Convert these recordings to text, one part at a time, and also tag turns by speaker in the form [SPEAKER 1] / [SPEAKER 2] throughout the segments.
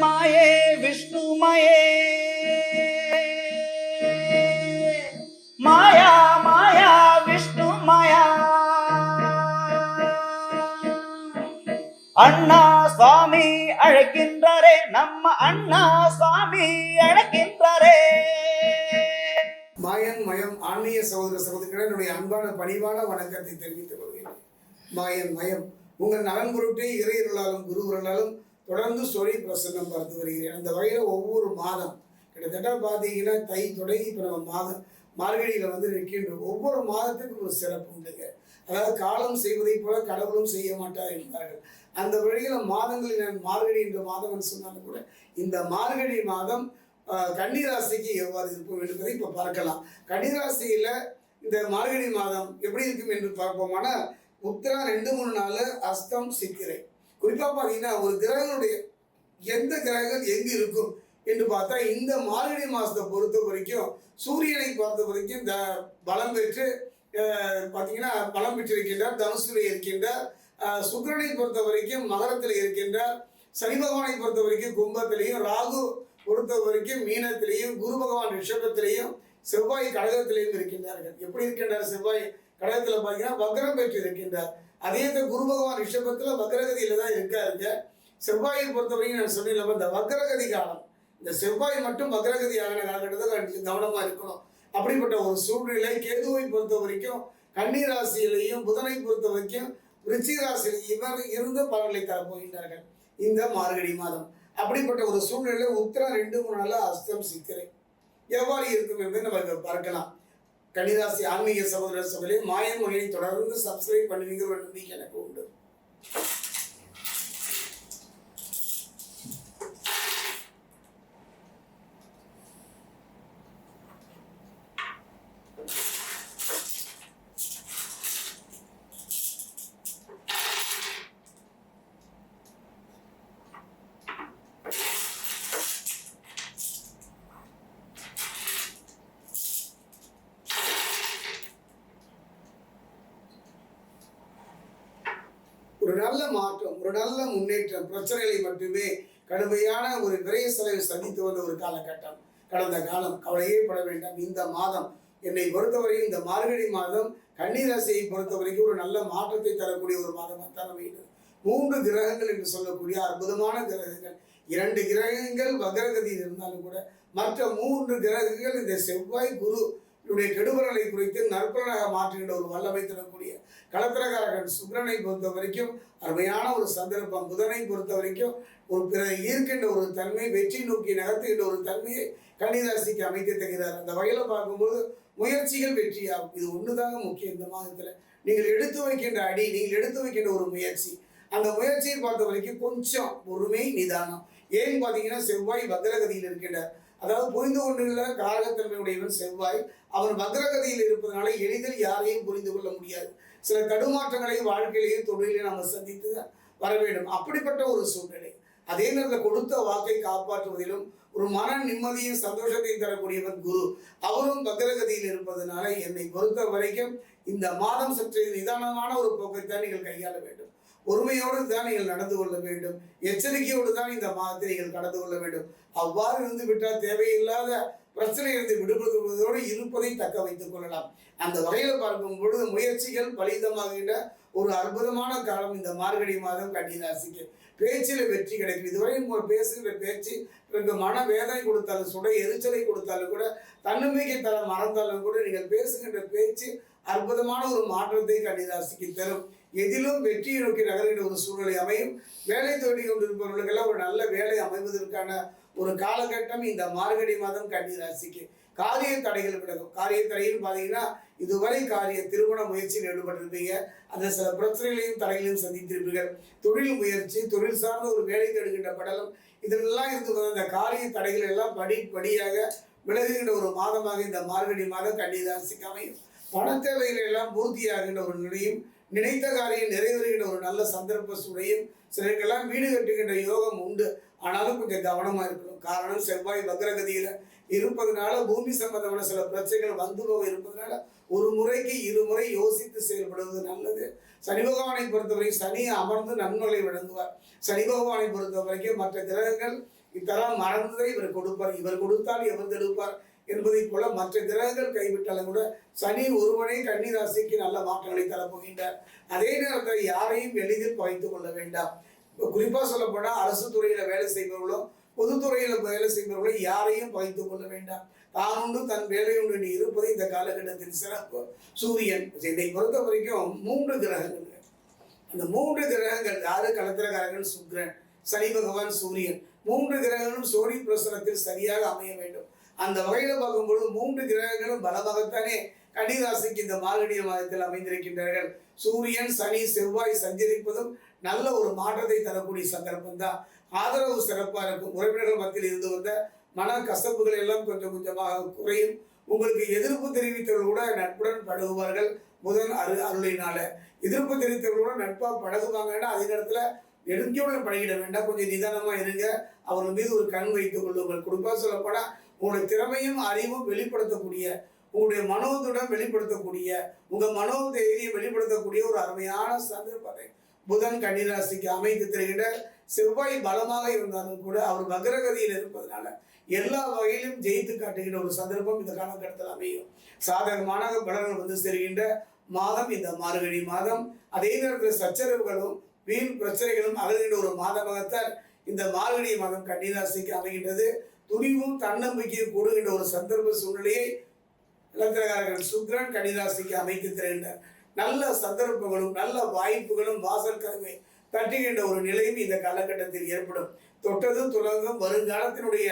[SPEAKER 1] மாயே விஷ்ணுமயே மாயா. மாயா விஷ்ணு மாயா. அண்ணா சுவாமி அழைக்கின்றாரே நம்ம அண்ணா சுவாமி அழைக்கின்றாரே.
[SPEAKER 2] மாயன் மயம் ஆன்மீக சகோதர சகோதரிகளை என்னுடைய அன்பான பணிவான வணக்கத்தை தெரிவித்துக் கொள்கிறேன். மாயன் மயம் உங்கள் நலன் பொருட்டே இறையர்களாலும் குருவர்களாலும் தொடர்ந்து சொல்லி பிரசன்னம் பார்த்து வருகிறேன். அந்த வகையில் ஒவ்வொரு மாதம் கிட்டத்தட்ட பார்த்தீங்கன்னா தை தொடங்கி இப்போ நம்ம மாதம் மார்கழியில் வந்து நிற்கின்றோம் ஒவ்வொரு மாதத்துக்கும் ஒரு சிறப்பு உண்டுங்க. அதாவது காலம் செய்வதைப் போல கடவுளும் செய்ய மாட்டார் என்பார்கள். அந்த வழியில் மாதங்களில் நான் மார்கழி என்ற மாதம் என்று சொன்னாலும் கூட இந்த மார்கழி மாதம் கன்னிராசிக்கு எவ்வாறு இருக்கும் என்பதை இப்போ பார்க்கலாம். கன்னிராசியில் இந்த மார்கழி மாதம் எப்படி இருக்கும் என்று பார்ப்போமானா உத்திரா ரெண்டு மூணு நாள் அஸ்தம் சித்திரை. குறிப்பாக பார்த்தீங்கன்னா ஒரு கிரகங்களுடைய எந்த கிரகங்கள் எங்கே இருக்கும் என்று பார்த்தா இந்த மார்கழி மாதத்தை பொறுத்த வரைக்கும் சூரியனை பொறுத்த வரைக்கும் த பலம் பெற்று பார்த்தீங்கன்னா பலம் பெற்றிருக்கின்றார் தனுசுல இருக்கின்றார் சுக்கரனை சுக்கிரனை பொறுத்த வரைக்கும் மகரத்தில் இருக்கின்றார் சனி பகவானை பொறுத்த வரைக்கும் கும்பத்திலையும் ராகு பொறுத்த வரைக்கும் மீனத்திலையும் குரு பகவான் ரிஷபத்திலையும் செவ்வாய் கடகத்திலையும் இருக்கின்றார்கள். எப்படி இருக்கின்றார் செவ்வாய் கடகத்தில் பார்த்தீங்கன்னா வக்ரம் பெற்று இருக்கின்றார் அதே இந்த குரு பகவான் ரிஷபத்தில் வக்ரகதியில தான் இருக்காருங்க செவ்வாயை பொறுத்தவரைக்கும் நான் சொன்னேன் இந்த வக்ரகதி காலம் இந்த செவ்வாய் மட்டும் வக்ரகதி ஆகின காலகட்டத்தில் கவனமாக இருக்கணும். அப்படிப்பட்ட ஒரு சூழ்நிலை கேதுவை பொறுத்த வரைக்கும் கன்னி ராசியிலையும் புதனை பொறுத்த வரைக்கும் ரிச்சி ராசியிலையும் இவர் இருந்த பலன்களை தரப்போகின்றார்கள் இந்த மார்கழி மாதம். அப்படிப்பட்ட ஒரு சூழ்நிலை உத்தரம் ரெண்டு மூணு நாளில் அஸ்தம் சித்திரை. எவ்வாறு இருக்கும் என்பதை நம்ம பார்க்கலாம். கன்னிராசி ஆன்மீக சகோதர சபையிலே மாயன் மொழியை தொடர்ந்து சப்ஸ்கிரைப் பண்ணுவீங்க ஒரு நம்பிக்கை எனக்கு உண்டு. ஒரு நல்ல மாற்றம் ஒரு நல்ல முன்னேற்றம் பிரச்சனைகளை மட்டுமே கடுமையான ஒரு விரைய செலவை சந்தித்து வந்த ஒரு காலகட்டம். கடந்த காலம் கவலையே பட வேண்டாம். இந்த மாதம் என்னை பொறுத்தவரை இந்த மார்கழி மாதம் கன்னிராசியை பொறுத்தவரைக்கும் ஒரு நல்ல மாற்றத்தை தரக்கூடிய ஒரு மாதமாக தர வேண்டும் மூன்று கிரகங்கள் என்று சொல்லக்கூடிய அற்புதமான கிரகங்கள். இரண்டு கிரகங்கள் வக்ரகதியில் இருந்தாலும் கூட மற்ற மூன்று கிரகங்கள் இந்த செவ்வாய் குரு இவருடைய கெடுபலனை குறித்து நற்பலனாக மாற்றுகின்ற ஒரு வல்லமை தரக்கூடிய களத்திரகாரகன் சுக்கிரனை பொறுத்த வரைக்கும் அருமையான ஒரு சந்தர்ப்பம். புதனை பொறுத்த வரைக்கும் ஒரு பிற ஈர்க்கின்ற ஒரு தன்மை வெற்றி நோக்கி நகர்த்துகின்ற ஒரு தன்மையை கன்னிராசிக்கு அமைத்து தருகிறார். அந்த வகையில் பார்க்கும்போது முயற்சிகள் வெற்றியாகும். இது ஒன்றுதாங்க முக்கியம். இந்த மாதத்தில் நீங்கள் எடுத்து வைக்கின்ற அடி நீங்கள் எடுத்து வைக்கின்ற ஒரு முயற்சி. அந்த முயற்சியை பார்த்த வரைக்கும் கொஞ்சம் பொறுமை நிதானம். ஏன்னு பார்த்தீங்கன்னா செவ்வாய் பத்திரகதியில் இருக்கின்றார். அதாவது புரிந்து கொண்டுள்ள காரகத்தன்மையுடையவன் செவ்வாய். அவன் வக்ரகதியில் இருப்பதனால எளிதில் யாரையும் புரிந்து கொள்ள முடியாது. சில தடுமாற்றங்களை வாழ்க்கையிலையும் தொழிலையும் நம்ம சந்தித்து தான் வர வேண்டும். அப்படிப்பட்ட ஒரு சூழ்நிலை. அதே நேரத்தில் கொடுத்த வாக்கை காப்பாற்றுவதிலும் ஒரு மன நிம்மதியும் சந்தோஷத்தையும் தரக்கூடியவன் குரு. அவரும் பத்திரகதியில் இருப்பதனால என்னை பொறுத்த வரைக்கும் இந்த மாதம் சற்று நிதானமான ஒரு போக்கைத்தான் நீங்கள் கையாள வேண்டும். பொறுமையோடு தான் நீங்கள் நடந்து கொள்ள வேண்டும். எச்சரிக்கையோடு தான் இந்த மாதத்தை நீங்கள் கடந்து கொள்ள வேண்டும். அவ்வாறு இருந்து விட்டால் தேவையில்லாத பிரச்சனையிலிருந்து விடுபடுவதோடு இருப்பதை தக்க வைத்துக் கொள்ளலாம். அந்த வகையில் பார்க்கும் பொழுது முயற்சிகள் பலிதமாகின்ற ஒரு அற்புதமான காலம் இந்த மார்கழி மாதம் கன்னிராசிக்கு. பேச்சில் வெற்றி கிடைக்கும். இதுவரை உங்கள் பேசுகிற பேச்சு பிறகு மன வேதனை கொடுத்தாலும் சுட எரிச்சலை கொடுத்தாலும் கூட தன்னம்பிக்கை தர மறந்தாலும் கூட நீங்கள் பேசுகின்ற பேச்சு அற்புதமான ஒரு மாற்றத்தை கன்னிராசிக்கு தரும். எதிலும் வெற்றியை நோக்கி நகர்கின்ற ஒரு சூழ்நிலை அமையும். வேலை தேடி கொண்டிருப்பவர்களுக்கெல்லாம் ஒரு நல்ல வேலை அமைவதற்கான ஒரு காலகட்டம் இந்த மார்கழி மாதம் கன்னிராசிக்கு. காரிய தடைகள் விலகும். காரிய தடைகள் பார்த்தீங்கன்னா இதுவரை காரிய திருமண முயற்சியில் ஈடுபட்டிருப்பீங்க அந்த சில பிரச்சனைகளையும் தடைகளையும் சந்தித்திருப்பீர்கள். தொழில் முயற்சி தொழில் சார்ந்த ஒரு வேலை தேடுகின்ற படலம் இதெல்லாம் இருந்து அந்த காரிய தடைகள் எல்லாம் படி படியாக விலகுகின்ற ஒரு மாதமாக இந்த மார்கழி மாதம் கன்னிராசிக்கு அமையும். பண தேவைகள் எல்லாம் பூர்த்தியாகின்ற ஒரு நிலையும் நினைத்த காரியம் நிறைவேறுகின்ற ஒரு நல்ல சந்தர்ப்ப சூழையும் சிலருக்கெல்லாம் வீடு கட்டுகின்ற யோகம் உண்டு. ஆனாலும் கொஞ்சம் கவனமாக இருக்கணும். காரணம் செவ்வாய் வக்ரகதியில் இருப்பதனால பூமி சம்பந்தமான சில பிரச்சனைகள் வந்து போக இருப்பதனால ஒரு முறைக்கு இருமுறை யோசித்து செயல்படுவது நல்லது. சனி பகவானை பொறுத்தவரை சனி அமர்ந்து நன்மைகளை வழங்குவார். சனி பகவானை பொறுத்த வரைக்கும் மற்ற கிரகங்கள் இத்தரம் மறந்ததை இவர் கொடுப்பார். இவர் கொடுத்தால் எவர் தடுப்பார் என்பதைப் போல மற்ற கிரகங்கள் கைவிட்டாலும் கூட சனி ஒருவனே கன்னிராசிக்கு நல்ல மாற்றங்களை தரப்போகின்றார். அதே நேரத்தில் யாரையும் எளிதில் பகைத்துக் கொள்ள வேண்டாம். இப்போ குறிப்பாக சொல்லப்போனால் அரசு துறையில் வேலை செய்பவர்களும் பொதுத்துறையில் வேலை செய்பவர்களை யாரையும் பகைத்துக் கொள்ள வேண்டாம். தான் உண்டு தன் வேலை உண்டு இருப்பது இந்த காலகட்டத்தின் சிறப்பு. சூரியன் இதை பொறுத்த வரைக்கும் மூன்று கிரகங்கள். அந்த மூன்று கிரகங்கள் யாரு? களத்திரக்காரர்கள் சுக்கிரன் சனி பகவான் சூரியன். மூன்று கிரகங்களும் சோழி பிரசனத்தில் சரியாக அமைய வேண்டும். அந்த வகையில் பார்க்கும்பொழுது மூன்று கிரகங்களும் பலமாகத்தானே கன்னிராசிக்கு இந்த மார்கழிய மாதத்தில் அமைந்திருக்கின்றார்கள். சூரியன் சனி செவ்வாய் சஞ்சரிப்பதும் நல்ல ஒரு மாற்றத்தை தரக்கூடிய சந்தர்ப்பம் தான் ஆதரவு சிறப்பாக இருக்கும். உறவினர்கள் மத்தியில் இருந்து வந்த மன கசப்புகள் எல்லாம் கொஞ்சம் கொஞ்சமாக குறையும். உங்களுக்கு எதிர்ப்பு தெரிவித்தவர்கள் கூட நட்புடன் பழகுவார்கள். புதன் அரு அருளினால எதிர்ப்பு தெரிவித்தவர்கள் கூட நட்பாக பழகுவாங்கன்னா அதே நேரத்தில் நெருங்கியுடன் பழகிட வேண்டாம். கொஞ்சம் நிதானமாக இருங்க. அவர்கள் மீது ஒரு கண் வைத்துக் கொள்ளுங்கள். குடும்பம் சொல்லப்போனால் உங்களுடைய திறமையும் அறிவும் வெளிப்படுத்தக்கூடிய உங்களுடைய மனோத்துடன் வெளிப்படுத்தக்கூடிய உங்க மனோதைரியம் வெளிப்படுத்தக்கூடிய ஒரு அருமையான சந்தர்ப்பத்தை புதன் கன்னிராசிக்கு அமைத்து தருகின்ற செவ்வாய் பலமாக இருந்தாலும் கூட அவர் வக்ரகதியில் இருப்பதனால எல்லா வகையிலும் ஜெயித்து காட்டுகின்ற ஒரு சந்தர்ப்பம் இந்த காலகட்டத்தில் அமையும். சாதகமான பலன்கள் வந்து செல்கின்ற மாதம் இந்த மார்கழி மாதம். அதே நேரத்தில் சச்சரவுகளும் வீண் பிரச்சனைகளும் அகலுகின்ற ஒரு மாதமாகத்தான் இந்த மார்கழி மாதம் கன்னிராசிக்கு அமைகின்றது. துணிவும் தன்னம்பிக்கையும் கூடுகின்ற ஒரு சந்தர்ப்ப சூழ்நிலையை இலத்திரகாரர்கள் சுக்ரன் கன்னிராசிக்கு அமைத்து தருகின்றார். நல்ல சந்தர்ப்பங்களும் நல்ல வாய்ப்புகளும் வாசல் கதவை தட்டுகின்ற ஒரு நிலையும் இந்த காலகட்டத்தில் ஏற்படும். தொட்டதும் துலங்கும் வருங்காலத்தினுடைய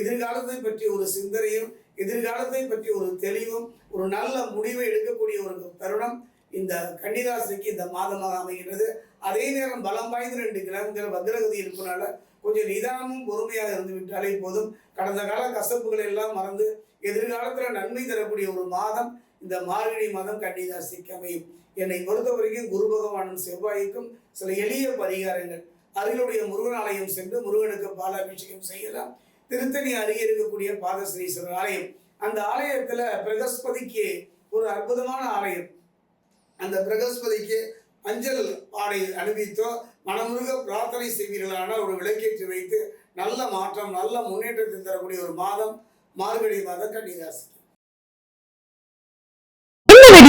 [SPEAKER 2] எதிர்காலத்தை பற்றி ஒரு சிந்தனையும் எதிர்காலத்தை பற்றி ஒரு தெளிவும் ஒரு நல்ல முடிவை எடுக்கக்கூடிய ஒரு தருணம் இந்த கன்னிராசிக்கு இந்த மாதமாக அமைகின்றது. அதே நேரம் பலம் வாய்ந்த ரெண்டு கிரகங்கள் வக்ரகதி இருப்பனால கொஞ்சம் நிதானமும் பொறுமையாக இருந்து விட்டாலே போதும். கடந்த கால கசப்புகளை எல்லாம் மறந்து எதிர்காலத்தில் நன்மை தரக்கூடிய ஒரு மாதம் இந்த மார்கழி மாதம் கன்னிராசிக்கு அமையும். என்னை பொறுத்தவரைக்கும் குரு பகவானும் செவ்வாய்க்கும் சில எளிய பரிகாரங்கள். அருகிலுடைய முருகன் ஆலயம் சென்று முருகனுக்கு பாலாபிஷேகம் செய்யலாம். திருத்தணி அருகே இருக்கக்கூடிய பாதஸ்ரீஸ்வரர் ஆலயம். அந்த ஆலயத்துல பிரகஸ்பதிக்கு ஒரு அற்புதமான ஆலயம். அந்த பிரகஸ்பதிக்கு அஞ்சல் ஆடை அணிவித்தோ மனமுருக பிரார்த்தனை செய்வீர்களான ஒரு விளக்கேற்றி வைத்து நல்ல மாற்றம் நல்ல முன்னேற்றத்தை தரக்கூடிய ஒரு மாதம் மார்கழி மாதம் கன்னிராசி